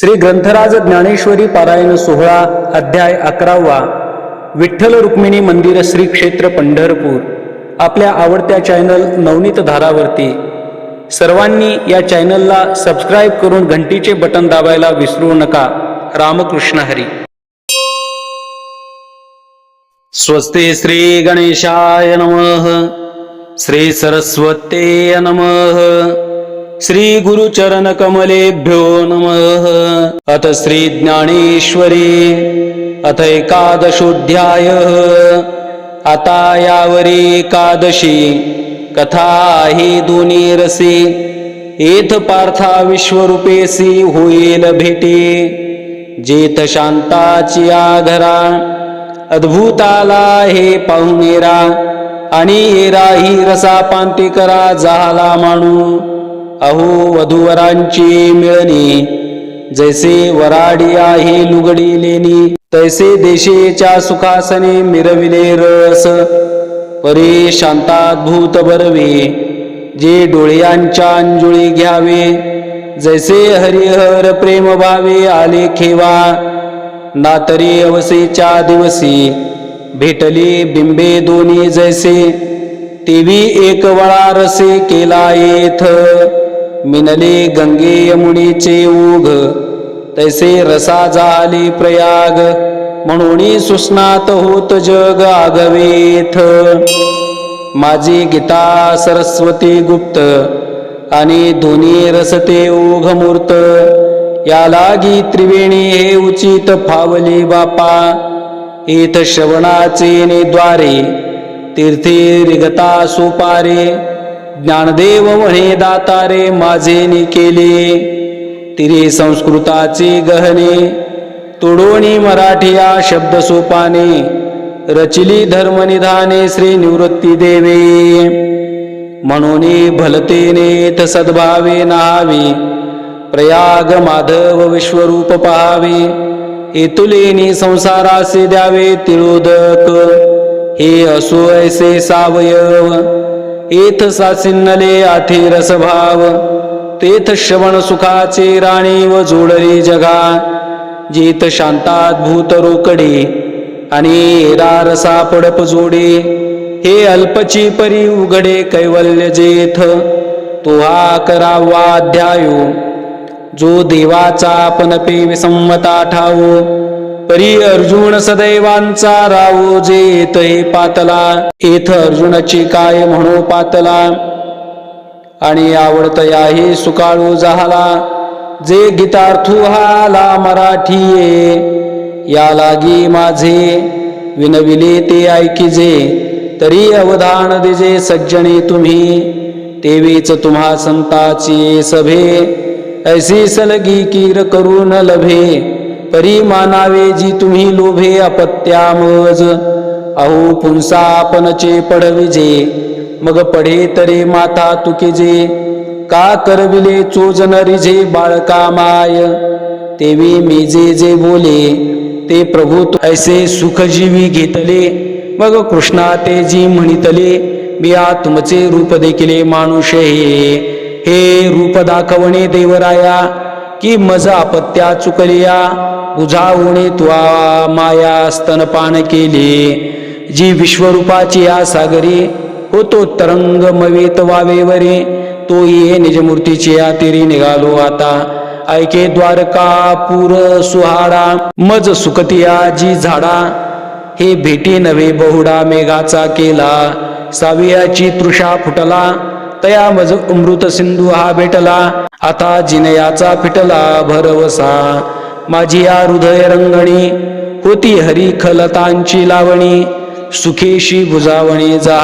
श्री ग्रंथराज ज्ञानेश्वरी पारायण सोहळा अध्याय अकरावा. विठ्ठल रुक्मिणी मंदिर श्री क्षेत्र पंढरपूर. आपल्या आवडत्या चॅनल नवनीत धारावरती. सर्वांनी या चॅनलला सबस्क्राईब करून घंटीचे बटन दाबायला विसरू नका. रामकृष्ण हरी. स्वस्ते श्री गणेशाय नमः. श्री सरस्वते नमः. श्री गुरुचरण कमलेभ्यो नमः। अथ श्री ज्ञानेश्वरी अथ एकादशोध्याय आता यावरी एकादशी कथा आहे दोन्ही रसी एथ पार्था विश्वरूपेसी होईल भेटी। जेथ शांताची आघरा अद्भुताला हे पाहुणेरा। आणि येरा ही रसा पांतिकरा झाला माणू। अहो वधूवरांची मिळणी. जैसे वराडी आहे लुगडी लेणी. तैसे देशेच्या सुखासने मिरविले रस. परे शांताद्भूत बरवे. जे डोळ्यांच्या अंजुळी घ्यावे. जैसे हरिहर प्रेम भावे आले खेवा. नातरी अवसेच्या दिवसी भेटली बिंबे दोन्ही जैसे. तेवी एक वळा रसे केला येथ. मिनले गंगे यमुनीचे ओघ तैसे रसा झाली प्रयाग म्हणून सुस्नात होत जग आगवेथ. माझी गीता सरस्वती गुप्त आणि दोन्ही रसते ओघ मूर्त या लागी त्रिवेणी हे उचित फावली बापा. इथ श्रवणाचे द्वारे तीर्थे रिगता सुपारे ज्ञानदेव म्हणे दातारे माझे नि केले तिरे संस्कृताचे गहने तोडोणी मराठिया शब्द सोपाने रचिली धर्मनिधाने श्री निवृत्ती देवे. म्हणून भलतेने सद्भावे नाहावे प्रयाग माधव विश्वरूप पहावे एतुलेनी संसारासे द्यावे तिळोदक. हे असो ऐसे सावयव एथ सासिन्नले आथे रसभाव तेथ श्रवण सुखाचे राणी व जोडली जगा. जेथ शांताद्भूत रोकडे आणि रसा पडप जोडे. हे अल्पची परी उघडे कैवल्य जेथ तो हा करावा अध्यायो. जो देवाचा आपणपे विसंमता ठावो परी अर्जुन सदैवांचा रावो जे येत हे पातला येथ अर्जुनाची काय म्हणू पातला. आणि आवडत याही सुकाळू झाला जे गीतार्थू हाला मराठी या लागी माझे विनविले ते ऐकिजे. तरी अवधान दिजे सज्जने तुम्ही तेवीच तुम्हा संताची सभे. ऐसी सलगी कीर करून लभे. परी मानावे जी तुम्ही लोभे अपत्यामज. अहो पुंसा आपणचे पडविजे. मग पढे तरे माता तुकेजे. का करविले चोजन रिझे बाळका माय? तेवी मी जे जे बोले ते प्रभू तू ऐसे सुखजीवी घेतले. मग कृष्णा ते जी म्हणितले आ तुमचे रूप देखिले मानुष हे हे रूप दाखवणे देवराया की मज अपत्या चुकलिया उजावणी त्वा माया स्तनपान केले. जी विश्वरूपाची या सागरी होतो तरंग मवित वावेवरी. तो ये निजमूर्तीची या तिरी निघालो आता. ऐके द्वारका पूर सुहाडा मज सुकतिया जी झाडा. हे भेटी नवे बहुडा मेघाचा केला. सावियाची तृषा फुटला. तया मज अमृत सिंधू हा भेटला. आता जिनयाचा फिटला भरवसा. माझी या हृदय रंगणी होती हरी खलतांची लावणी. सुखेशी बुजावणी जा